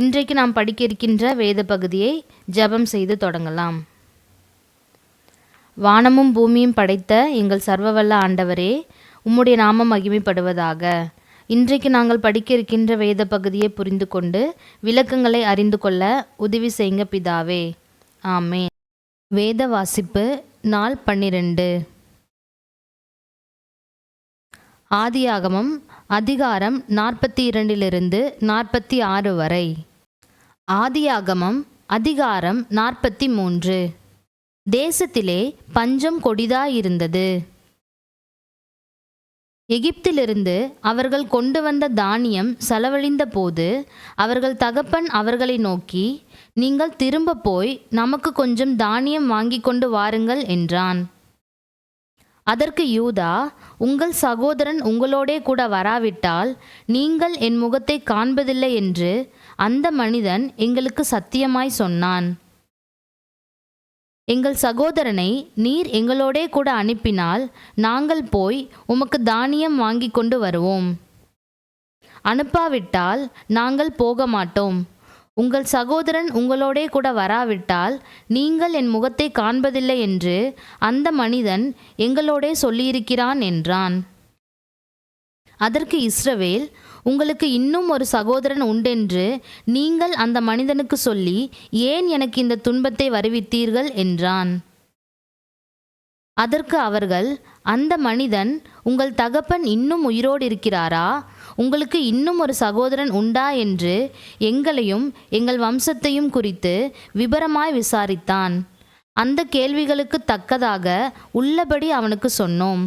இன்றைக்கு நாம் படிக்க இருக்கின்ற வேத பகுதியை ஜெபம் செய்து தொடங்கலாம். வானமும் பூமியும் படைத்த எங்கள் சர்வவல்ல ஆண்டவரே உம்முடைய நாமம் மகிமைப்படுவதாக. இன்றைக்கு நாங்கள் படிக்க இருக்கின்ற வேத பகுதியை புரிந்து கொண்டு விளக்கங்களை அறிந்து கொள்ள உதவி செய்யுங்க பிதாவே. ஆமே வேத வாசிப்பு நாள் பன்னிரண்டு. ஆதியாகமம் அதிகாரம் நாற்பத்தி இரண்டிலிருந்து நாற்பத்தி ஆறு வரை. ஆதியாகமம் அதிகாரம் நாற்பத்தி மூன்று தேசத்திலே பஞ்சம் கொடிதாயிருந்தது. எகிப்திலிருந்து அவர்கள் கொண்டு வந்த தானியம் செலவழிந்த போது அவர்கள் தகப்பன் அவர்களை நோக்கி நீங்கள் திரும்ப போய் நமக்கு கொஞ்சம் தானியம் வாங்கி கொண்டு வாருங்கள் என்றான். அதற்கு யூதா உங்கள் சகோதரன் உங்களோடே கூட வராவிட்டால் நீங்கள் என் முகத்தை காண்பதில்லை என்று அந்த மனிதன் எங்களுக்கு சத்தியமாய் சொன்னான். எங்கள் சகோதரனை நீர் எங்களோடே கூட அனுப்பினால் நாங்கள் போய் உமக்கு தானியம் வாங்கி கொண்டு வருவோம். அனுப்பாவிட்டால் நாங்கள் போக மாட்டோம் உங்கள் சகோதரன் உங்களோடே கூட வராவிட்டால் நீங்கள் என் முகத்தை காண்பதில்லை என்று அந்த மனிதன் எங்களோடே சொல்லியிருக்கிறான் என்றான். அதற்கு இஸ்ரவேல் உங்களுக்கு இன்னும் ஒரு சகோதரன் உண்டென்று நீங்கள் அந்த மனிதனுக்கு சொல்லி ஏன் எனக்கு இந்த துன்பத்தை வருவித்தீர்கள்? என்றான். அதற்கு அவர்கள் அந்த மனிதன் உங்கள் தகப்பன் இன்னும் உயிரோடு இருக்கிறாரா? உங்களுக்கு இன்னும் ஒரு சகோதரன் உண்டா? என்று எங்களையும் எங்கள் வம்சத்தையும் குறித்து விபரமாய் விசாரித்தான். அந்த கேள்விகளுக்கு தக்கதாக உள்ளபடி அவனுக்கு சொன்னோம்.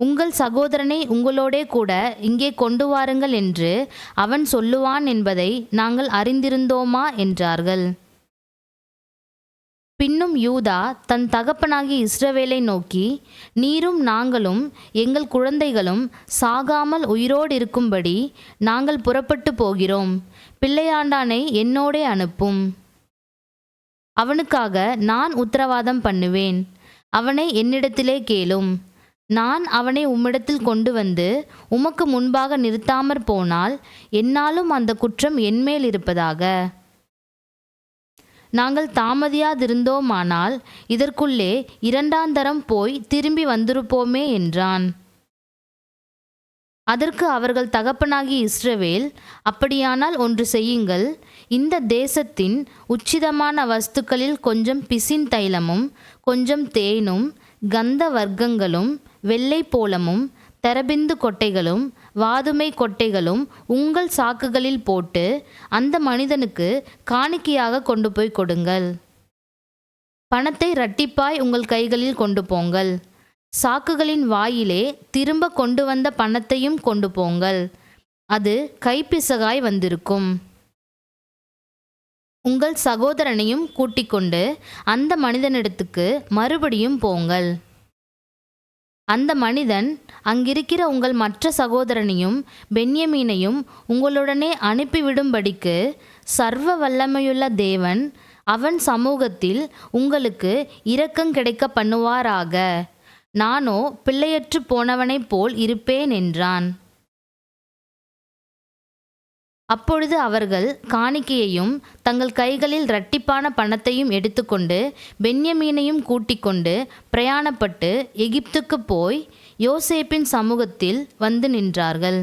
உங்கள் சகோதரனை உங்களோடே கூட இங்கே கொண்டு வாருங்கள் என்று அவன் சொல்லுவான் என்பதை நாங்கள் அறிந்திருந்தோமா என்றார்கள். பின்னும் யூதா தன் தகப்பனாகிய இஸ்ரவேலை நோக்கி நீரும் நாங்களும் எங்கள் குழந்தைகளும் சாகாமல் உயிரோடு இருக்கும்படி நாங்கள் புறப்பட்டு போகிறோம். பிள்ளையாண்டானை என்னோடே அனுப்பும். அவனுக்காக நான் உத்தரவாதம் பண்ணுவேன். அவனை என்னிடத்திலே கேளும். நான் அவனை உம்மிடத்தில் கொண்டு வந்து உமக்கு முன்பாக நிறுத்தாமற் போனால் என்னாலும் அந்த குற்றம் என்மேல் இருப்பதாக. நாங்கள் தாமதியாதிருந்தோமானால் இதற்குள்ளே இரண்டாந்தரம் போய் திரும்பி வந்திருப்போமே என்றான். அதற்கு அவர்கள் தகப்பனாகி இஸ்ரவேல் அப்படியானால் ஒன்று செய்யுங்கள். இந்த தேசத்தின் உச்சிதமான வஸ்துக்களில் கொஞ்சம் பிசின் தைலமும் கொஞ்சம் தேனும் கந்த வர்க்கங்களும் வெள்ளை போலமும் தரபிந்து கொட்டைகளும் வாதுமை கொட்டைகளும் உங்கள் சாக்குகளில் போட்டு அந்த மனிதனுக்கு காணிக்கையாக கொண்டு போய் கொடுங்கள். பணத்தை இரட்டிப்பாய் உங்கள் கைகளில் கொண்டு போங்கள். சாக்குகளின் வாயிலே திரும்ப கொண்டு வந்த பணத்தையும் கொண்டு போங்கள். அது கைப்பிசகாய் வந்திருக்கும். உங்கள் சகோதரனையும் கூட்டிக் கொண்டு அந்த மனிதனிடத்துக்கு மறுபடியும் போங்கள். அந்த மனிதன் அங்கிருக்கிற உங்கள் மற்ற சகோதரனையும் பென்யமீனையும் உங்களுடனே அனுப்பிவிடும்படிக்கு சர்வ வல்லமையுள்ள தேவன் அவன் சமூகத்தில் உங்களுக்கு இரக்கம் கிடைக்க பண்ணுவாராக. நானோ பிள்ளையற்று போனவனைப் போல் இருப்பேன் என்றான். அப்பொழுது அவர்கள் காணிக்கையையும் தங்கள் கைகளில் இரட்டிப்பான பணத்தையும் எடுத்துக்கொண்டு பென்யமீனையும் கூட்டிக் கொண்டு பிரயாணப்பட்டு எகிப்துக்கு போய் யோசேப்பின் சமூகத்தில் வந்து நின்றார்கள்.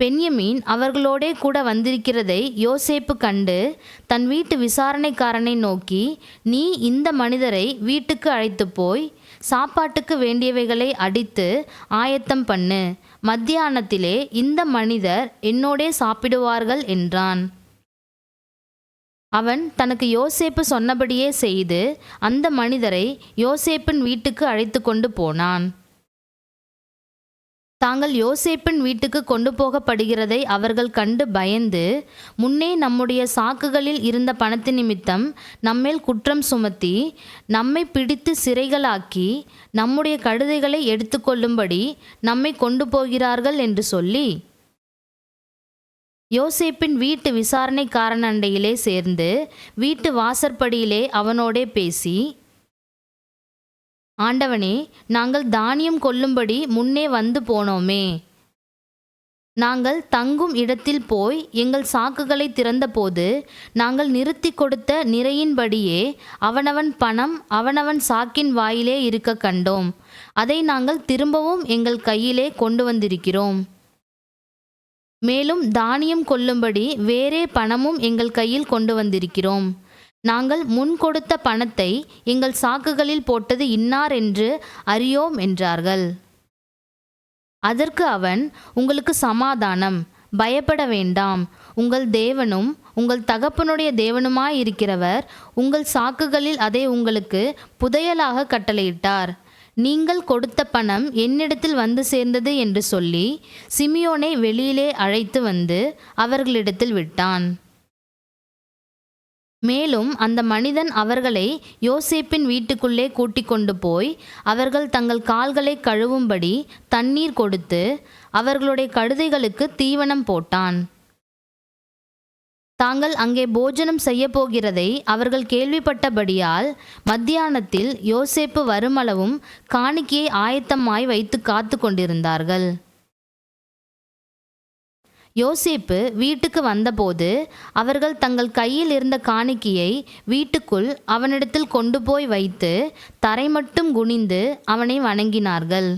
பென்யமீன் அவர்களோடே கூட வந்திருக்கிறதை யோசேப்பு கண்டு தன் வீட்டு விசாரணைக்காரனை நோக்கி நீ இந்த மனிதரை வீட்டுக்கு அழைத்து போய் சாப்பாட்டுக்கு வேண்டியவைகளை அடித்து ஆயத்தம் பண்ணு. மத்தியானத்திலே இந்த மனிதர் என்னோடே சாப்பிடுவார்கள் என்றான். அவன் தனக்கு யோசேப்பு சொன்னபடியே செய்து அந்த மனிதரை யோசேப்பின் வீட்டுக்கு அழைத்து கொண்டு போனான். தாங்கள் யோசேப்பின் வீட்டுக்கு கொண்டு போகப்படுகிறதை அவர்கள் கண்டு பயந்து முன்னே நம்முடைய சாக்குகளில் இருந்த பணத்தின் நிமித்தம் நம்மேல் குற்றம் சுமத்தி நம்மை பிடித்து சிறைகளாக்கி நம்முடைய கழுதைகளை எடுத்துக்கொள்ளும்படி நம்மை கொண்டு போகிறார்கள் என்று சொல்லி. யோசேப்பின் வீட்டு விசாரணைக்காரன் அண்டையிலே சேர்ந்து வீட்டு வாசற்படியிலே அவனோடே பேசி ஆண்டவனே நாங்கள் தானியம் கொள்ளும்படி முன்னே வந்து போனோமே. நாங்கள் தங்கும் இடத்தில் போய் எங்கள் சாக்குகளை திறந்தபோது நாங்கள் நிறுத்தி கொடுத்த நிறையின்படியே அவனவன் பணம் அவனவன் சாக்கின் வாயிலே இருக்க கண்டோம். அதை நாங்கள் திரும்பவும் எங்கள் கையிலே கொண்டு வந்திருக்கிறோம். மேலும் தானியம் கொள்ளும்படி வேறே பணமும் எங்கள் கையில் கொண்டு வந்திருக்கிறோம். நாங்கள் முன் கொடுத்த பணத்தை எங்கள் சாக்குகளில் போட்டது இன்னார் என்று அறியோம் என்றார்கள். அதற்கு அவன் உங்களுக்கு சமாதானம் பயப்பட வேண்டாம். உங்கள் தேவனும் உங்கள் தகப்பனுடைய தேவனுமாயிருக்கிறவர் உங்கள் சாக்குகளில் அதை உங்களுக்கு புதையலாக கட்டளையிட்டார். நீங்கள் கொடுத்த பணம் என்னிடத்தில் வந்து சேர்ந்தது என்று சொல்லி சிமியோனை வெளியிலே அழைத்து வந்து அவர்களிடத்தில் விட்டான். மேலும் அந்த மனிதன் அவர்களை யோசேப்பின் வீட்டுக்குள்ளே கூட்டிக் கொண்டு போய் அவர்கள் தங்கள் கால்களை கழுவும்படி தண்ணீர் கொடுத்து அவர்களுடைய கழுதைகளுக்கு தீவனம் போட்டான். தாங்கள் அங்கே போஜனம் செய்ய போகிறதை அவர்கள் கேள்விப்பட்டபடியால் மத்தியானத்தில் யோசேப்பு வருமளவும் காணிக்கையை ஆயத்தமாய் வைத்து காத்து கொண்டிருந்தார்கள். யோசேப்பு வீட்டுக்கு வந்தபோது அவர்கள் தங்கள் கையில் இருந்த காணிக்கையை வீட்டுக்குள் அவனிடத்தில் கொண்டு போய் வைத்து தரை மட்டும் குனிந்து அவனை வணங்கினார்கள்.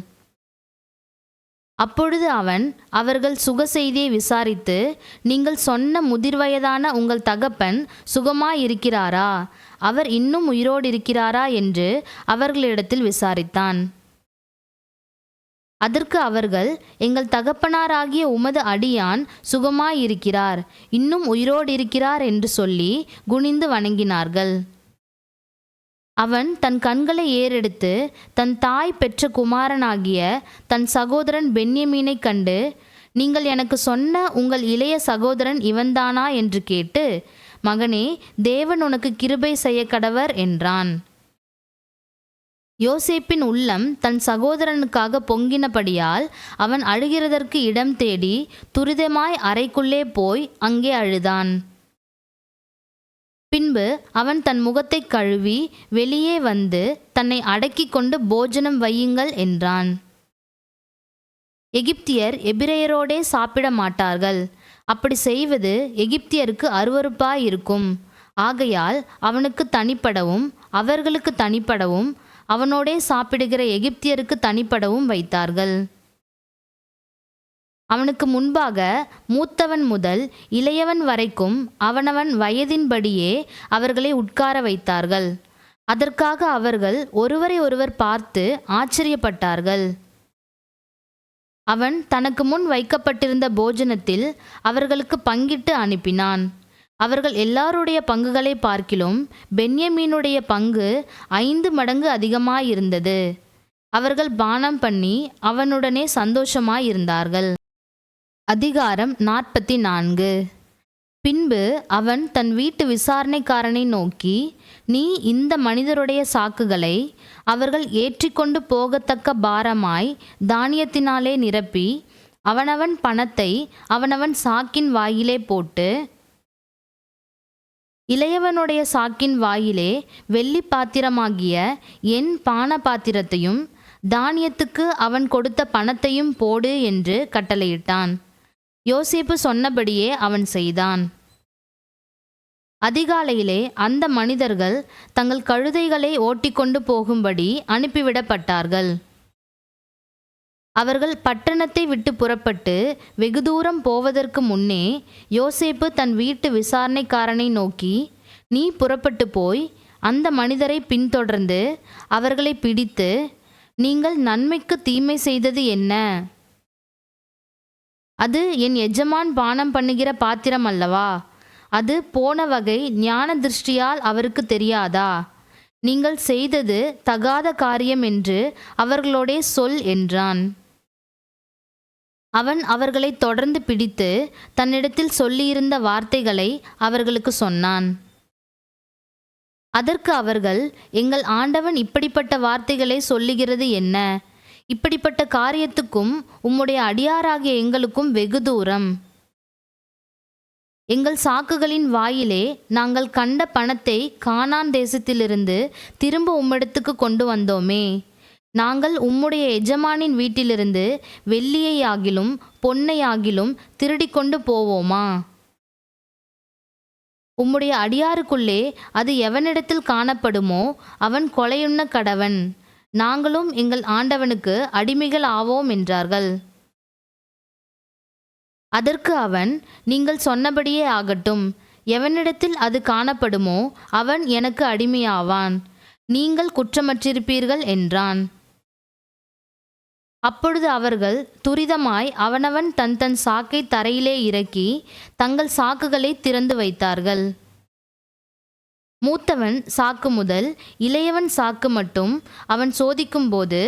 அப்பொழுது அவன் அவர்கள் சுக செய்தியை விசாரித்து நீங்கள் சொன்ன முதிர்வயதான உங்கள் தகப்பன் சுகமாயிருக்கிறாரா? அவர் இன்னும் உயிரோடு இருக்கிறாரா என்று அவர்களிடத்தில் விசாரித்தான். அதற்கு அவர்கள் எங்கள் தகப்பனாராகிய உமது அடியான் சுகமாயிருக்கிறார் இன்னும் உயிரோடு இருக்கிறார் என்று சொல்லி குனிந்து வணங்கினார்கள். அவன் தன் கண்களை ஏறெடுத்து தன் தாய் பெற்ற குமாரனாகிய தன் சகோதரன் பென்யமீனை கண்டு நீங்கள் எனக்கு சொன்ன உங்கள் இளைய சகோதரன் இவன்தானா என்று கேட்டு மகனே தேவன் உனக்கு கிருபை செய்ய கடவர் என்றான். யோசேப்பின் உள்ளம் தன் சகோதரனுக்காக பொங்கினபடியால் அவன் அழுகிறதற்கு இடம் தேடி துரிதமாய் அறைக்குள்ளே போய் அங்கே அழுதான். பின்பு அவன் தன் முகத்தை கழுவி வெளியே வந்து தன்னை அடக்கிக் கொண்டு போஜனம் வையுங்கள் என்றான். எகிப்தியர் எபிரேயரோடே சாப்பிட மாட்டார்கள். அப்படி செய்வது எகிப்தியருக்கு அருவருப்பாயிருக்கும். ஆகையால் அவனுக்கு தனிப்படவும் அவர்களுக்கு தனிப்படவும் அவனோடே சாப்பிடுகிற எகிப்தியருக்கு தனிப்படவும் வைத்தார்கள். அவனுக்கு முன்பாக மூத்தவன் முதல் இளையவன் வரைக்கும் அவனவன் வயதின்படியே அவர்களை உட்கார வைத்தார்கள். அதற்காக அவர்கள் ஒருவரை ஒருவர் பார்த்து ஆச்சரியப்பட்டார்கள். அவன் தனக்கு முன் வைக்கப்பட்டிருந்த போஜனத்தில் அவர்களுக்கு பங்கிட்டு அனுப்பினான். அவர்கள் எல்லாருடைய பங்குகளை பார்க்கிலும் பென்யமீனுடைய பங்கு ஐந்து மடங்கு அதிகமாயிருந்தது. அவர்கள் பானம் பண்ணி அவனுடனே சந்தோஷமாயிருந்தார்கள். அதிகாரம் நாற்பத்தி நான்கு பின்பு அவன் தன் வீட்டு விசாரணைக்காரனை நோக்கி நீ இந்த மனிதருடைய சாக்குகளை அவர்கள் ஏற்றிக்கொண்டு போகத்தக்க பாரமாய் தானியத்தினாலே நிரப்பி அவனவன் பணத்தை அவனவன் சாக்கின் வாயிலே போட்டு இளையவனுடைய சாக்கின் வாயிலே வெள்ளி பாத்திரமாகிய என் பான பாத்திரத்தையும் தானியத்துக்கு அவன் கொடுத்த பணத்தையும் போடு என்று கட்டளையிட்டான். யோசேப்பு சொன்னபடியே அவன் செய்தான். அதிகாலையிலே அந்த மனிதர்கள் தங்கள் கழுதைகளை ஓட்டிக்கொண்டு போகும்படி அனுப்பிவிடப்பட்டார்கள். அவர்கள் பட்டணத்தை விட்டு புறப்பட்டு வெகு தூரம் போவதற்கு முன்னே யோசேப்பு தன் வீட்டு விசாரணைக்காரனை நோக்கி நீ புறப்பட்டு போய் அந்த மனிதரை பின்தொடர்ந்து அவர்களை பிடித்து நீங்கள் நன்மைக்கு தீமை செய்தது என்ன? அது என் எஜமான் பானம் பண்ணுகிற பாத்திரம் அல்லவா? அது போன வகை ஞான திருஷ்டியால் அவருக்கு தெரியாதா? நீங்கள் செய்தது தகாத காரியம் என்று அவர்களோடே சொல் என்றான். அவன் அவர்களை தொடர்ந்து பிடித்து தன்னிடத்தில் சொல்லியிருந்த வார்த்தைகளை அவர்களுக்கு சொன்னான். அதற்கு அவர்கள் எங்கள் ஆண்டவன் இப்படிப்பட்ட வார்த்தைகளை சொல்லுகிறது என்ன? இப்படிப்பட்ட காரியத்துக்கும் உம்முடைய அடியாராகிய எங்களுக்கும் வெகு தூரம். எங்கள் சாக்குகளின் வாயிலே நாங்கள் கண்ட பணத்தை கானான் தேசத்திலிருந்து திரும்ப உம்மிடத்துக்கு கொண்டு வந்தோமே. நாங்கள் உம்முடைய எஜமானின் வீட்டிலிருந்து வெள்ளியையாகிலும் பொன்னையாகிலும் திருடிக்கொண்டு போவோமா? உம்முடைய அடியாருக்குள்ளே அது எவனிடத்தில் காணப்படுமோ அவன் கொலையுண்ண கடவன். நாங்களும் எங்கள் ஆண்டவனுக்கு அடிமைகள் ஆவோம் என்றார்கள். அதற்கு அவன் நீங்கள் சொன்னபடியே ஆகட்டும். எவனிடத்தில் அது காணப்படுமோ அவன் எனக்கு அடிமையாவான். நீங்கள் குற்றமற்றிருப்பீர்கள் என்றான். அப்பொழுது அவர்கள் துரிதமாய் அவனவன் தன் தன் சாக்கை தரையிலே இறக்கி தங்கள் சாக்குகளை திறந்து வைத்தார்கள். மூத்தவன் சாக்கு முதல் இளையவன் சாக்கு மட்டும் அவன் சோதிக்கும்போது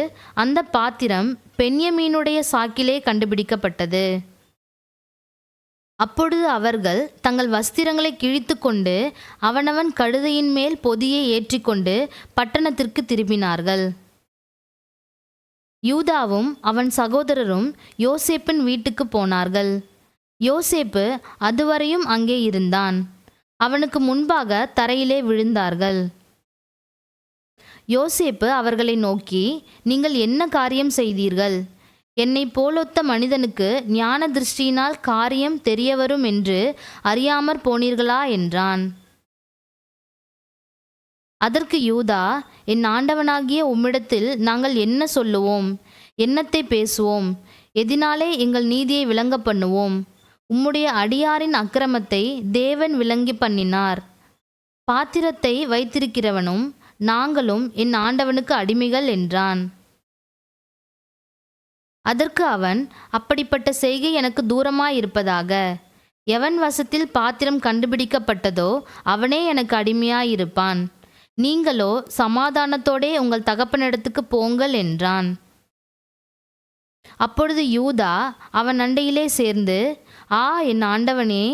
அந்த பாத்திரம் பெண்யமீனுடைய சாக்கிலே கண்டுபிடிக்கப்பட்டது. அப்பொழுது அவர்கள் தங்கள் வஸ்திரங்களை கிழித்து கொண்டு அவனவன் கழுதையின் மேல் பொதியை ஏற்றிக்கொண்டு பட்டணத்திற்கு திரும்பினார்கள். யூதாவும் அவன் சகோதரரும் யோசேப்பின் வீட்டுக்கு போனார்கள். யோசேப்பு அதுவரையும் அங்கே இருந்தான். அவனுக்கு முன்பாக தரையிலே விழுந்தார்கள். யோசேப்பு அவர்களை நோக்கி நீங்கள் என்ன காரியம் செய்தீர்கள்? என்னை போலொத்த மனிதனுக்கு ஞான திருஷ்டியினால் காரியம் தெரியவரும் என்று அறியாமற் போனீர்களா? என்றான். அதற்கு யூதா என் ஆண்டவனாகிய உம்மிடத்தில் நாங்கள் என்ன சொல்லுவோம்? என்னத்தை பேசுவோம்? எதினாலே எங்கள் நீதியை விளங்க பண்ணுவோம்? உம்முடைய அடியாரின் அக்கிரமத்தை தேவன் விளங்கி பண்ணினார். பாத்திரத்தை வைத்திருக்கிறவனும் நாங்களும் என் ஆண்டவனுக்கு அடிமைகள் என்றான். அதற்கு அவன் அப்படிப்பட்ட செய்கை எனக்கு தூரமாயிருப்பதாக. எவன் வசத்தில் பாத்திரம் கண்டுபிடிக்கப்பட்டதோ அவனே எனக்கு அடிமையாயிருப்பான். நீங்களோ சமாதானத்தோடே உங்கள் தகப்பனிடத்துக்கு போங்கள் என்றான். அப்பொழுது யூதா அவன் அண்டையிலே சேர்ந்து ஆ என் ஆண்டவனே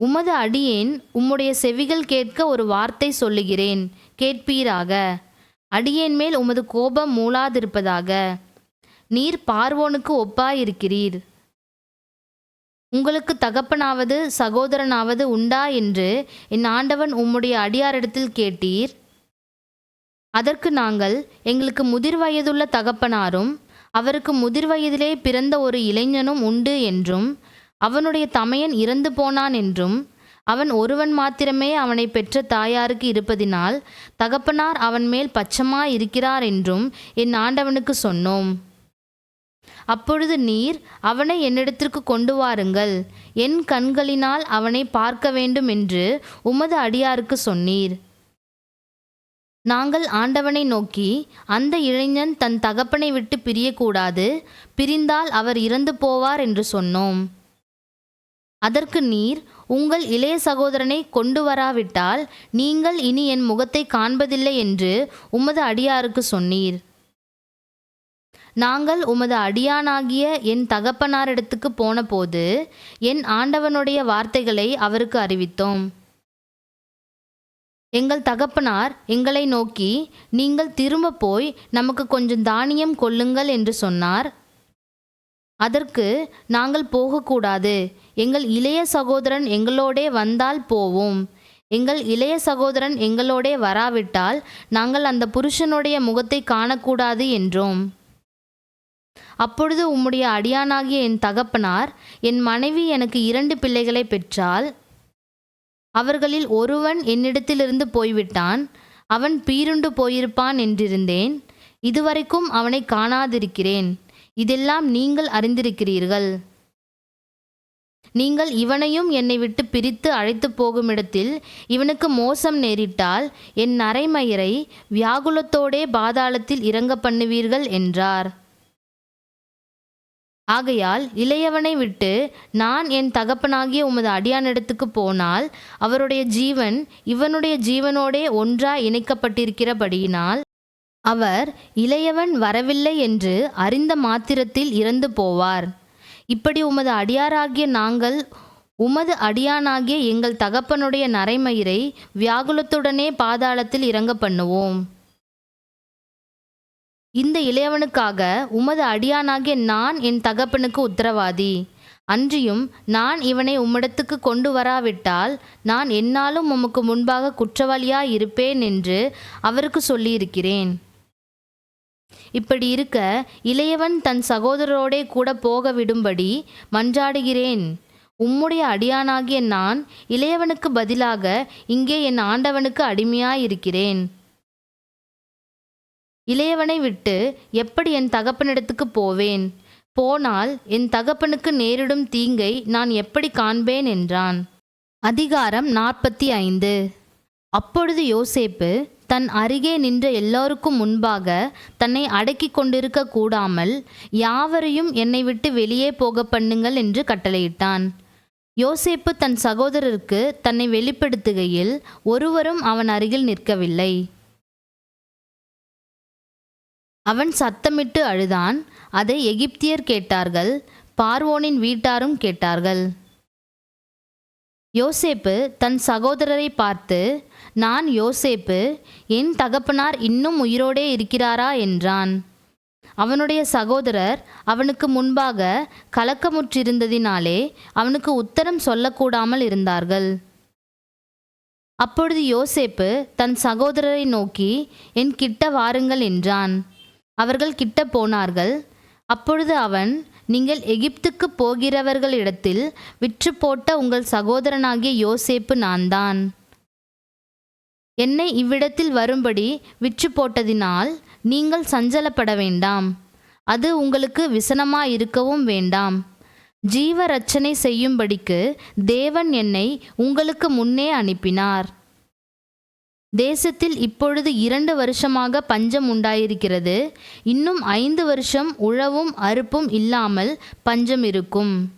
உமது அடியேன் உம்முடைய செவிகள் கேட்க ஒரு வார்த்தை சொல்லுகிறேன். கேட்பீராக. அடியேன் மேல் உமது கோபம் மூளாதிருப்பதாக நீர் பார்வோனுக்கு ஒப்பாயிருக்கிறீர். உங்களுக்கு தகப்பனாவது சகோதரனாவது உண்டா என்று என் ஆண்டவன் உம்முடைய அடியாரிடத்தில் கேட்டீர். அதற்கு நாங்கள் எங்களுக்கு முதிர் வயதுள்ள தகப்பனாரும் அவருக்கு முதிர் வயதிலே பிறந்த ஒரு இளைஞனும் உண்டு என்றும் அவனுடைய தமையன் இறந்து போனான் என்றும் அவன் ஒருவன் மாத்திரமே அவனை பெற்ற தாயாருக்கு இருப்பதினால் தகப்பனார் அவன் மேல் பச்சமாய் இருக்கிறார் என்றும் என் ஆண்டவனுக்கு சொன்னோம். அப்பொழுது நீர் அவனை என்னிடத்திற்கு கொண்டு வாருங்கள். என் கண்களினால் அவனை பார்க்க வேண்டும் என்று உமது அடியாருக்கு சொன்னீர். நாங்கள் ஆண்டவனை நோக்கி அந்த இளைஞன் தன் தகப்பனை விட்டு பிரியக்கூடாது பிரிந்தால் அவர் இறந்து போவார் என்று சொன்னோம். அதற்கு நீர் உங்கள் இளைய சகோதரனை கொண்டு வராவிட்டால் நீங்கள் இனி என் முகத்தை காண்பதில்லை என்று உமது அடியாருக்கு சொன்னீர். நாங்கள் உமது அடியானாகிய என் தகப்பனாரிடத்துக்கு போனபோது என் ஆண்டவனுடைய வார்த்தைகளை அவருக்கு அறிவித்தோம். எங்கள் தகப்பனார் எங்களை நோக்கி நீங்கள் திரும்ப போய் நமக்கு கொஞ்சம் தானியம் கொள்ளுங்கள் என்று சொன்னார். அதற்கு நாங்கள் போகக்கூடாது. எங்கள் இளைய சகோதரன் எங்களோடே வந்தால் போவோம். எங்கள் இளைய சகோதரன் எங்களோடே வராவிட்டால் நாங்கள் அந்த புருஷனுடைய முகத்தை காணக்கூடாது என்றோம். அப்பொழுது உம்முடைய அடியானாகிய என் தகப்பனார் என் மனைவி எனக்கு இரண்டு பிள்ளைகளை பெற்றால் அவர்களில் ஒருவன் என்னிடத்திலிருந்து போய்விட்டான். அவன் பீருண்டு போயிருப்பான் என்றிருந்தேன். இதுவரைக்கும் அவனை காணாதிருக்கிறேன். இதெல்லாம் நீங்கள் அறிந்திருக்கிறீர்கள். நீங்கள் இவனையும் என்னை விட்டு பிரித்து அழைத்து போகுமிடத்தில் இவனுக்கு மோசம் நேரிட்டால் என் நரைமயிரை வியாகுலத்தோடே பாதாளத்தில் இறங்க பண்ணுவீர்கள் என்றார். ஆகையால் இளையவனை விட்டு நான் என் தகப்பனாகிய உமது அடியானிடத்துக்கு போனால் அவருடைய ஜீவன் இவனுடைய ஜீவனோடே ஒன்றாய் இணைக்கப்பட்டிருக்கிறபடியினால் அவர் இளையவன் வரவில்லை என்று அறிந்த மாத்திரத்தில் இறந்து போவார். இப்படி உமது அடியாராகிய நாங்கள் உமது அடியானாகிய எங்கள் தகப்பனுடைய நரைமயிரை வியாகுலத்துடனே பாதாளத்தில் இறங்க பண்ணுவோம். இந்த இளையவனுக்காக உமது அடியானாகிய நான் என் தகப்பனுக்கு உத்தரவாதி. அன்றியும் நான் இவனை உம்மிடத்துக்கு கொண்டு வராவிட்டால் நான் என்னாலும் உமக்கு முன்பாக குற்றவாளியாய் இருப்பேன் என்று அவருக்கு சொல்லியிருக்கிறேன். இப்படி இருக்க இளையவன் தன் சகோதரரோடே கூட போக விடும்படி மன்றாடுகிறேன். உம்முடைய அடியானாகிய நான் இளையவனுக்கு பதிலாக இங்கே என் ஆண்டவனுக்கு அடிமையாயிருக்கிறேன். இளையவனை விட்டு எப்படி என் தகப்பனிடத்துக்கு போவேன்? போனால் என் தகப்பனுக்கு நேரிடும் தீங்கை நான் எப்படி காண்பேன்? என்றான். அதிகாரம் நாற்பத்தி ஐந்து அப்பொழுது யோசேப்பு தன் அருகே நின்ற எல்லோருக்கும் முன்பாக தன்னை அடக்கி கொண்டிருக்க கூடாமல் யாவரையும் என்னை விட்டு வெளியே போக பண்ணுங்கள் என்று கட்டளையிட்டான். யோசேப்பு தன் சகோதரருக்கு தன்னை வெளிப்படுத்துகையில் ஒருவரும் அவன் அருகில் நிற்கவில்லை. அவன் சத்தமிட்டு அழுதான். அதை எகிப்தியர் கேட்டார்கள். பார்வோனின் வீட்டாரும் கேட்டார்கள். யோசேப்பு தன் சகோதரரை பார்த்து நான் யோசேப்பு என் தகப்பனார் இன்னும் உயிரோடே இருக்கிறாரா? என்றான். அவனுடைய சகோதரர் அவனுக்கு முன்பாக கலக்கமுற்றிருந்ததினாலே அவனுக்கு உத்தரம் சொல்லக்கூடாமல் இருந்தார்கள். அப்பொழுது யோசேப்பு தன் சகோதரரை நோக்கி என் கிட்ட வாருங்கள் என்றான். அவர்கள் கிட்ட போனார்கள். அப்பொழுது அவன் நீங்கள் எகிப்துக்கு போகிறவர்களிடத்தில் விற்று போட்ட உங்கள் சகோதரனாகிய யோசேப்பு நான்தான். என்னை இவ்விடத்தில் வரும்படி விற்று போட்டதினால் நீங்கள் சஞ்சலப்பட வேண்டாம். அது உங்களுக்கு விசனமாயிருக்கவும் வேண்டாம். ஜீவ ரச்சனை செய்யும்படிக்கு தேவன் என்னை உங்களுக்கு முன்னே அனுப்பினார். தேசத்தில் இப்பொழுது இரண்டு வருஷமாக பஞ்சம் உண்டாயிருக்கிறது. இன்னும் ஐந்து வருஷம் உழவும் அறுப்பும் இல்லாமல் பஞ்சம் இருக்கும்.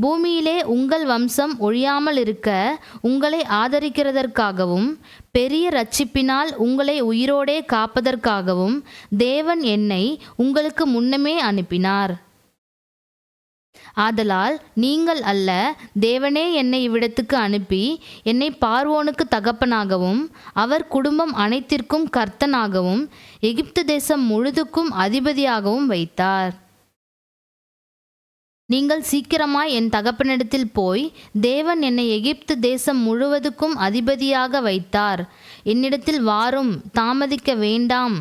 பூமியிலே உங்கள் வம்சம் ஒழியாமல் இருக்க உங்களை ஆதரிக்கிறதற்காகவும் பெரிய ரட்சிப்பினால் உங்களை உயிரோடே காப்பதற்காகவும் தேவன் என்னை உங்களுக்கு முன்னமே அனுப்பினார். ஆதலால் நீங்கள் அல்ல தேவனே என்னை இவ்விடத்துக்கு அனுப்பி என்னை பார்வோனுக்கு தகப்பனாகவும் அவர் குடும்பம் அனைத்திற்கும் கர்த்தனாகவும் எகிப்து தேசம் முழுதுக்கும் அதிபதியாகவும் வைத்தார். நீங்கள் சீக்கிரமாய் என் தகப்பனிடத்தில் போய் தேவன் என்னை எகிப்து தேசம் முழுவதுக்கும் அதிபதியாக வைத்தார். என்னிடத்தில் வாரும் தாமதிக்க வேண்டாம்.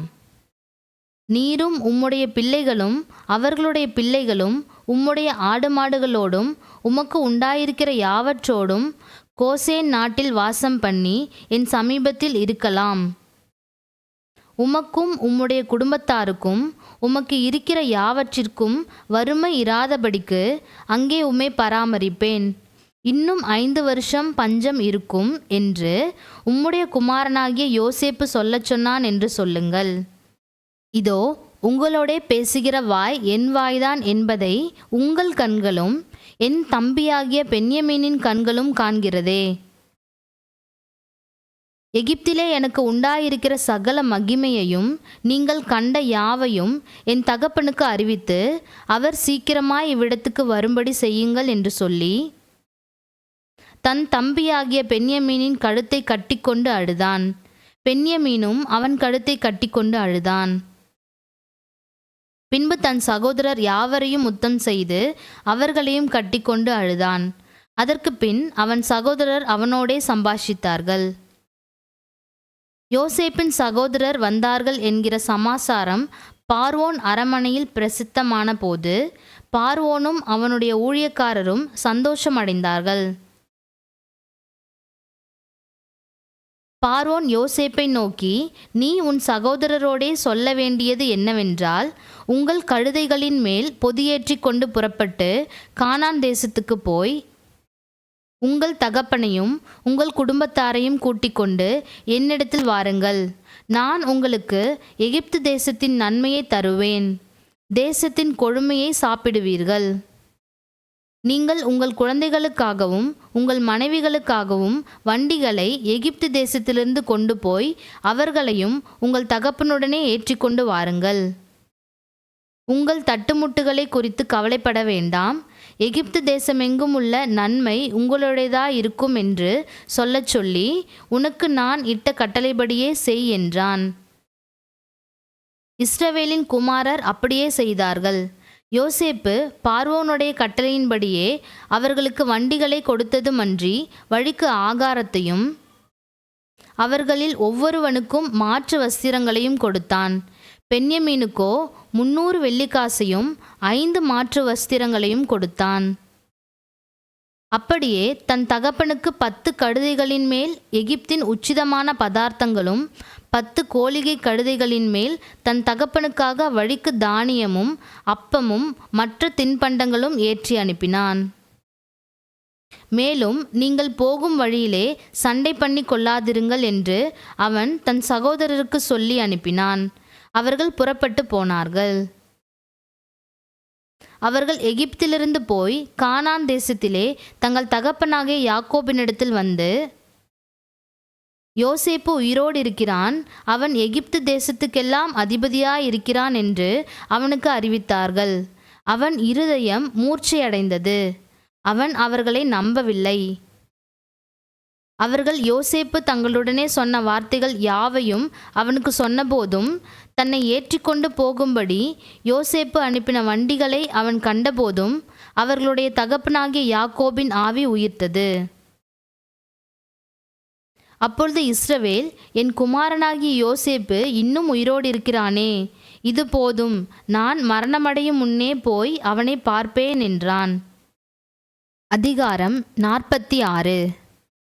நீரும் உம்முடைய பிள்ளைகளும் அவர்களுடைய பிள்ளைகளும் உம்முடைய ஆடு மாடுகளோடும் உமக்கு உண்டாயிருக்கிற யாவற்றோடும் கோசேன் நாட்டில் வாசம் பண்ணி என் சமீபத்தில் இருக்கலாம். உமக்கும் உம்முடைய குடும்பத்தாருக்கும் உமக்கு இருக்கிற யாவற்றிற்கும் வறுமை இராதபடிக்கு அங்கே உம்மை பராமரிப்பேன். இன்னும் ஐந்து வருஷம் பஞ்சம் இருக்கும் என்று உம்முடைய குமாரனாகிய யோசேப்பு சொல்லச் சொன்னான் என்று சொல்லுங்கள். இதோ உங்களோடே பேசுகிற வாய் என் வாய்தான் என்பதை உங்கள் கண்களும் என் தம்பியாகிய பென்யமீனின் கண்களும் காண்கிறதே. எகிப்திலே எனக்கு உண்டாயிருக்கிற சகல மகிமையையும் நீங்கள் கண்ட யாவையும் என் தகப்பனுக்கு அறிவித்து அவர் சீக்கிரமாய் இவ்விடத்துக்கு வரும்படி செய்யுங்கள் என்று சொல்லி தன் தம்பியாகிய பென்யமீனின் கழுத்தை கட்டிக்கொண்டு அழுதான். பென்யமீனும் அவன் கழுத்தை கட்டிக்கொண்டு அழுதான். பின்பு தன் சகோதரர் யாவரையும் முத்தம் செய்து அவர்களையும் கட்டிக்கொண்டு அழுதான். அதற்கு பின் அவன் சகோதரர் அவனோடே சம்பாஷித்தார்கள். யோசேப்பின் சகோதரர் வந்தார்கள் என்கிற சமாசாரம் பார்வோன் அரமனையில் பிரசித்தமான போது பார்வோனும் அவனுடைய ஊழியக்காரரும் சந்தோஷமடைந்தார்கள். பார்வோன் யோசேப்பை நோக்கி நீ உன் சகோதரரோடே சொல்ல வேண்டியது என்னவென்றால் உங்கள் கழுதைகளின் மேல் பொதியேற்றிக் கொண்டு புறப்பட்டு கானான் தேசத்துக்கு போய் உங்கள் தகப்பனையும் உங்கள் குடும்பத்தாரையும் கூட்டிக் கொண்டு என்னிடத்தில் வாருங்கள். நான் உங்களுக்கு எகிப்து தேசத்தின் நன்மையை தருவேன். தேசத்தின் கொழுமையை சாப்பிடுவீர்கள். நீங்கள் உங்கள் குழந்தைகளுக்காகவும் உங்கள் மனைவிகளுக்காகவும் வண்டிகளை எகிப்து தேசத்திலிருந்து கொண்டு போய் அவர்களையும் உங்கள் தகப்பனுடனே ஏற்றிக்கொண்டு வாருங்கள். உங்கள் தட்டுமுட்டுகளை குறித்து கவலைப்பட வேண்டாம். எகிப்து தேசமெங்கும் உள்ள நன்மை உங்களுடையதா இருக்கும் என்று சொல்லச் சொல்லி உனக்கு நான் இட்ட கட்டளைப்படியே செய் என்றான். இஸ்ரவேலின் குமாரர் அப்படியே செய்தார்கள். யோசேப்பு பார்வோனுடைய கட்டளையின்படியே அவர்களுக்கு வண்டிகளை கொடுத்ததுமன்றி வழிக்கு ஆகாரத்தையும் அவர்களில் ஒவ்வொருவனுக்கும் மாற்று வஸ்திரங்களையும் கொடுத்தான். பென்யமீனுக்கோ முன்னூறு வெள்ளிக்காசையும் ஐந்து மாற்று வஸ்திரங்களையும் கொடுத்தான். அப்படியே தன் தகப்பனுக்கு பத்து கழுதைகளின் மேல் எகிப்தின் உச்சிதமான பதார்த்தங்களும் பத்து கோழிகை கழுதைகளின் மேல் தன் தகப்பனுக்காக வழிக்கு தானியமும் அப்பமும் மற்ற தின்பண்டங்களும் ஏற்றி அனுப்பினான். மேலும் நீங்கள் போகும் வழியிலே சண்டை பண்ணி கொள்ளாதிருங்கள் என்று அவன் தன் சகோதரருக்கு சொல்லி அனுப்பினான். அவர்கள் புறப்பட்டு போனார்கள். அவர்கள் எகிப்திலிருந்து போய் கானான் தேசத்திலே தங்கள் தகப்பனாகிய யாக்கோபினிடத்தில் வந்து யோசேப்பு உயிரோடு இருக்கிறான். அவன் எகிப்து தேசத்துக்கெல்லாம் அதிபதியாய் இருக்கிறான் என்று அவனுக்கு அறிவித்தார்கள். அவன் இருதயம் மூர்ச்சையடைந்தது. அவன் அவர்களை நம்பவில்லை. அவர்கள் யோசேப்பு தங்களுடனே சொன்ன வார்த்தைகள் யாவையும் அவனுக்கு சொன்னபோதும் தன்னை ஏற்றிக்கொண்டு போகும்படி யோசேப்பு அனுப்பின வண்டிகளை அவன் கண்டபோதும் அவர்களுடைய தகப்பனாகிய யாக்கோபின் ஆவி உயிர்த்தது. அப்பொழுது இஸ்ரவேல் என் குமாரனாகிய யோசேப்பு இன்னும் உயிரோடு இருக்கிறானே இது போதும். நான் மரணமடையும் முன்னே போய் அவனை பார்ப்பேன் என்றான். அதிகாரம் நாற்பத்தி ஆறு.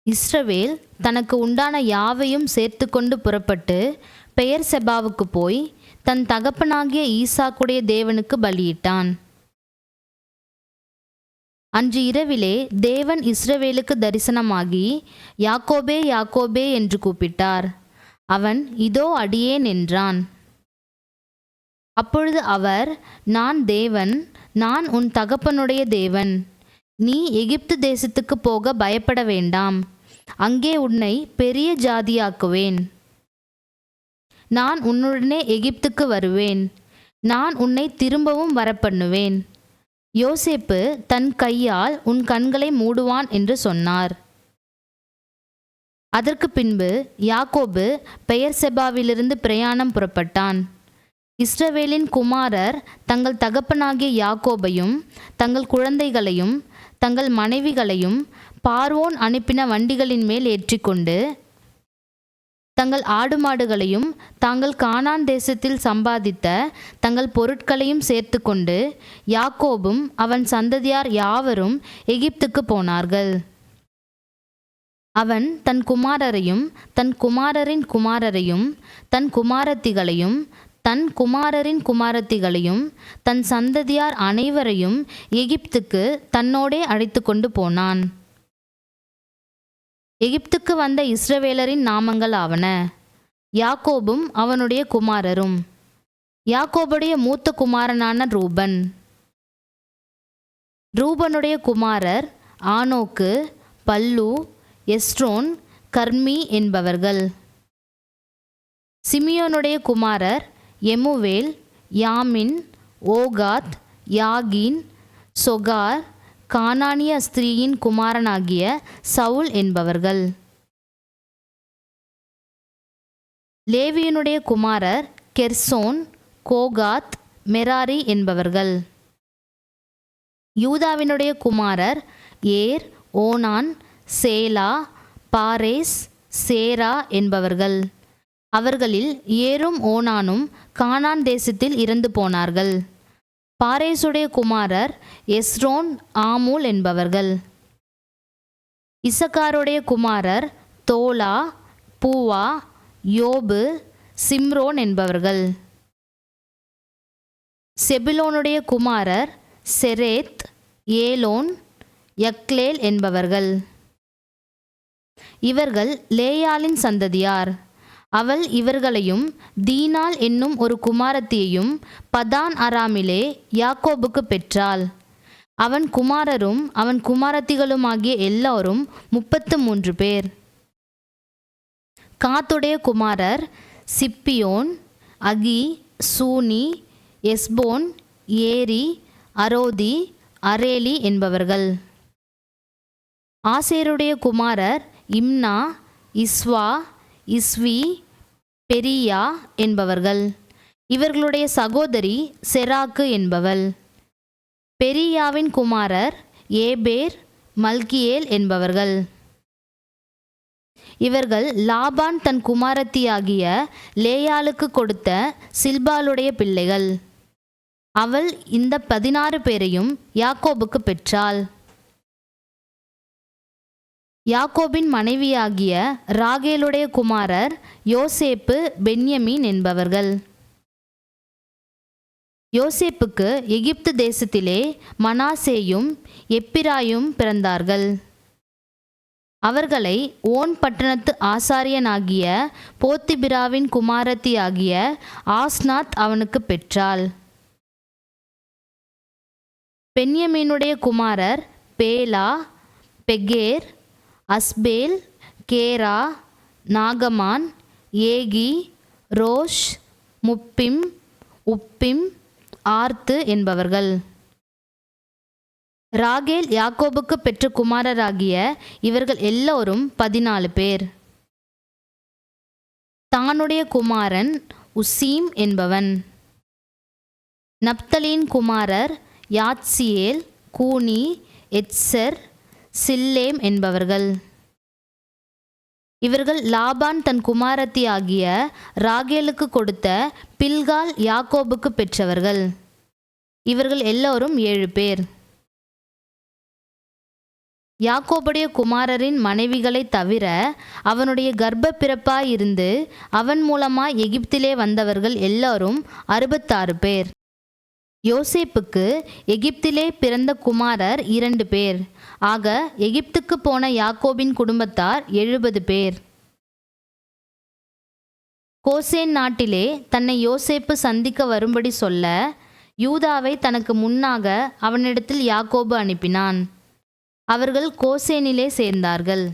இஸ்ரவேல் தனக்கு உண்டான யாவையும் சேர்த்து கொண்டு புறப்பட்டு பெயர் செபாவுக்கு போய் தன் தகப்பனாகிய ஈசாக்குடைய தேவனுக்கு பலியிட்டான். அன்று இரவிலே தேவன் இஸ்ரவேலுக்கு தரிசனமாகி யாக்கோபே யாக்கோபே என்று கூப்பிட்டார். அவன் இதோ அடியேன் என்றான். அப்பொழுது அவர் நான் தேவன் நான் உன் தகப்பனுடைய தேவன். நீ எகிப்து தேசத்துக்கு போக பயப்பட வேண்டாம். அங்கே உன்னை பெரிய ஜாதியாக்குவேன். நான் உன்னுடனே எகிப்துக்கு வருவேன். நான் உன்னை திரும்பவும் வரப்பண்ணுவேன். யோசேப்பு தன் கையால் உன் கண்களை மூடுவான் என்று சொன்னார். அதற்கு பின்பு யாக்கோபு பெயர் செபாவிலிருந்து பிரயாணம் புறப்பட்டான். இஸ்ரவேலின் குமாரர் தங்கள் தகப்பனாகிய யாக்கோபையும் தங்கள் குழந்தைகளையும் தங்கள் மனைவிகளையும் பார்வோன் அனுப்பின வண்டிகளின் மேல் ஏற்றிக்கொண்டு தங்கள் ஆடு மாடுகளையும் தாங்கள் கானான் தேசத்தில் சம்பாதித்த தங்கள் பொருட்களையும் சேர்த்து கொண்டு யாக்கோபும் அவன் சந்ததியார் யாவரும் எகிப்துக்கு போனார்கள். அவன் தன் குமாரரையும் தன் குமாரரின் குமாரரையும் தன் குமாரத்திகளையும் தன் குமாரரின் குமாரத்திகளையும் தன் சந்ததியார் அனைவரையும் எகிப்துக்கு தன்னோடே அழைத்து கொண்டு போனான். எகிப்துக்கு வந்த இஸ்ரவேலரின் நாமங்கள் ஆவன. யாக்கோபும் அவனுடைய குமாரரும். யாக்கோபுடைய மூத்த குமாரனான ரூபன். ரூபனுடைய குமாரர் ஆனோக்கு பல்லு எஸ்ட்ரோன் கர்மி என்பவர்கள். சிமியோனுடைய குமாரர் எமுவேல் யாமின் ஓகாத் யாகின் சொகார் கானானிய ஸ்திரீயின் குமாரனாகிய சவுல் என்பவர்கள். லேவியனுடைய குமாரர் கெர்சோன் கோகாத் மெராரி என்பவர்கள். யூதாவினுடைய குமாரர் ஏர் ஓனான் சேலா பாரேஸ் சேரா என்பவர்கள். அவர்களில் ஏரும் ஓனானும் கானான் தேசத்தில் இறந்து போனார்கள். பாரேசுடைய குமாரர் எஸ்ரோன் ஆமூல் என்பவர்கள். இசக்காருடைய குமாரர் தோலா பூவா யோபு சிம்ரோன் என்பவர்கள். செபிலோனுடைய குமாரர் செரேத் ஏலோன் யக்லேல் என்பவர்கள். இவர்கள் லேயாலின் சந்ததியார். அவள் இவர்களையும் தீனால் என்னும் ஒரு குமாரத்தியையும் பதான் அராமிலே யாக்கோபுக்கு பெற்றாள். அவன் குமாரரும் அவன் குமாரத்திகளுமாகிய எல்லோரும் முப்பத்து மூன்று பேர். காத்துடைய குமாரர் சிப்பியோன் அகி சூனி எஸ்போன் ஏரி அரோதி அரேலி என்பவர்கள். ஆசேருடைய குமாரர் இம்னா இஸ்வா இஸ்வி பெரியா என்பவர்கள். இவர்களுடைய சகோதரி செராக்கு என்பவள். பெரியாவின் குமாரர் ஏபேர் மல்கியேல் என்பவர்கள். இவர்கள் லாபான் தன் குமாரத்தியாகிய லேயாளுக்கு கொடுத்த சில்பாளுடைய பிள்ளைகள். அவள் இந்த பதினாறு பேரையும் யாக்கோபுக்கு பெற்றாள். யாக்கோபின் மனைவியாகிய ராகேலுடைய குமாரர் யோசேப்பு பென்யமீன் என்பவர்கள். யோசேப்புக்கு எகிப்து தேசத்திலே மனாசேயும் எப்பிராயும் பிறந்தார்கள். அவர்களை ஓன் பட்டணத்து ஆசாரியனாகிய போத்திபிராவின் குமாரத்தியாகிய ஆஸ்நாத் அவனுக்கு பெற்றாள். பென்யமீனுடைய குமாரர் பேலா பெகேர் அஸ்பேல் கேரா நாகமான் ஏகி ரோஷ் முப்பிம் உப்பிம் ஆர்த்து என்பவர்கள். ராகேல் யாக்கோபுக்கு பெற்ற குமாரராகிய இவர்கள் எல்லோரும் பதினாலு பேர். தானுடைய குமாரன் உசீம் என்பவன். நப்தலின் குமாரர் யாத்சியேல் கூனி எட்சர் சில்லேம் என்பவர்கள். இவர்கள் லாபான் தன் குமாரத்தி ஆகிய ராகேலுக்கு கொடுத்த பில்கால் யாக்கோபுக்கு பெற்றவர்கள். இவர்கள் எல்லோரும் ஏழு பேர். யாக்கோபுடைய குமாரரின் மனைவிகளை தவிர அவனுடைய கர்ப்ப பிறப்பாயிருந்து அவன் மூலமாய் எகிப்திலே வந்தவர்கள் எல்லாரும் அறுபத்தாறு பேர். யோசேப்புக்கு எகிப்திலே பிறந்த குமாரர் இரண்டு பேர். ஆக எகிப்துக்கு போன யாக்கோபின் குடும்பத்தார் எழுபது பேர். கோசேன் நாட்டிலே தன்னை யோசேப்பு சந்திக்க வரும்படி சொல்ல யூதாவை தனக்கு முன்னாக அவனிடத்தில் யாக்கோபு அனுப்பினான். அவர்கள் கோசேனிலே சேர்ந்தார்கள்.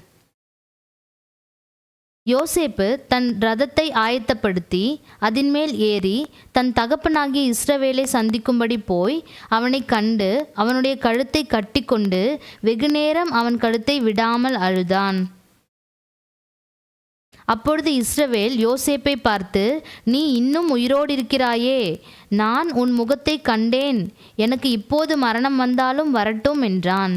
யோசேப்பு தன் ரதத்தை ஆயத்தப்படுத்தி அதின்மேல் ஏறி தன் தகப்பனாகிய இஸ்ரவேலை சந்திக்கும்படி போய் அவனை கண்டு அவனுடைய கழுத்தை கட்டிக்கொண்டு வெகுநேரம் அவன் கழுத்தை விடாமல் அழுதான். அப்பொழுது இஸ்ரவேல் யோசேப்பை பார்த்து நீ இன்னும் உயிரோடு இருக்கிறாயே நான் உன் முகத்தை கண்டேன் எனக்கு இப்போது மரணம் வந்தாலும் வரட்டும் என்றான்.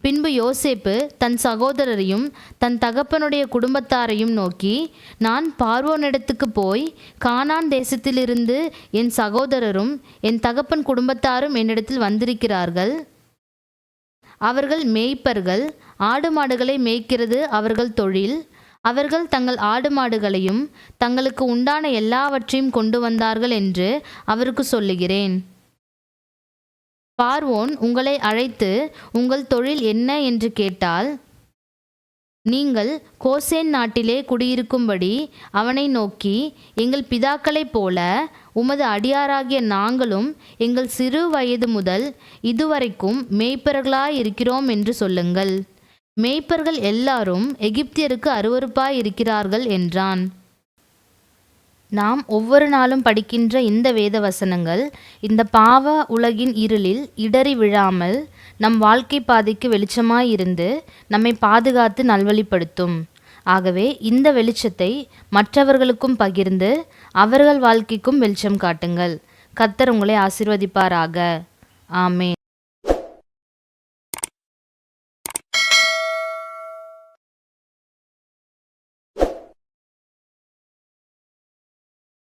பின்பு யோசேப்பு தன் சகோதரரையும் தன் தகப்பனுடைய குடும்பத்தாரையும் நோக்கி நான் பார்வோனிடத்துக்கு போய் கானான் தேசத்திலிருந்து என் சகோதரரும் என் தகப்பன் குடும்பத்தாரும் என்னிடத்தில் வந்திருக்கிறார்கள். அவர்கள் மேய்ப்பர்கள் ஆடு மாடுகளை மேய்க்கிறது அவர்கள் தொழில். அவர்கள் தங்கள் ஆடு மாடுகளையும் தங்களுக்கு உண்டான எல்லாவற்றையும் கொண்டு வந்தார்கள் என்று அவருக்கு சொல்லுகிறேன். பார்வோன் உங்களை அழைத்து உங்கள் தொழில் என்ன? என்று கேட்டால் நீங்கள் கோசேன் நாட்டிலே குடியிருக்கும்படி அவனை நோக்கி எங்கள் பிதாக்களைப் போல உமது அடியாராகிய நாங்களும் எங்கள் சிறு வயது முதல் இதுவரைக்கும் மேய்ப்பர்களாய் இருக்கிறோம் என்று சொல்லுங்கள். மேய்ப்பர்கள் எல்லாரும் எகிப்தியருக்கு அருவருப்பாய் இருக்கிறார்கள் என்றான். நாம் ஒவ்வொரு நாளும் படிக்கின்ற இந்த வேத வசனங்கள் இந்த பாவ உலகின் இருளில் இடறி விழாமல் நம் வாழ்க்கை பாதைக்கு வெளிச்சமாய் இருந்து நம்மை பாதுகாத்து நல்வழிப்படுத்தும். ஆகவே இந்த வெளிச்சத்தை மற்றவர்களுக்கும் பகிர்ந்து அவர்கள் வாழ்க்கைக்கும் வெளிச்சம் காட்டுங்கள். கத்தர் உங்களை ஆசிர்வதிப்பாராக. ஆமே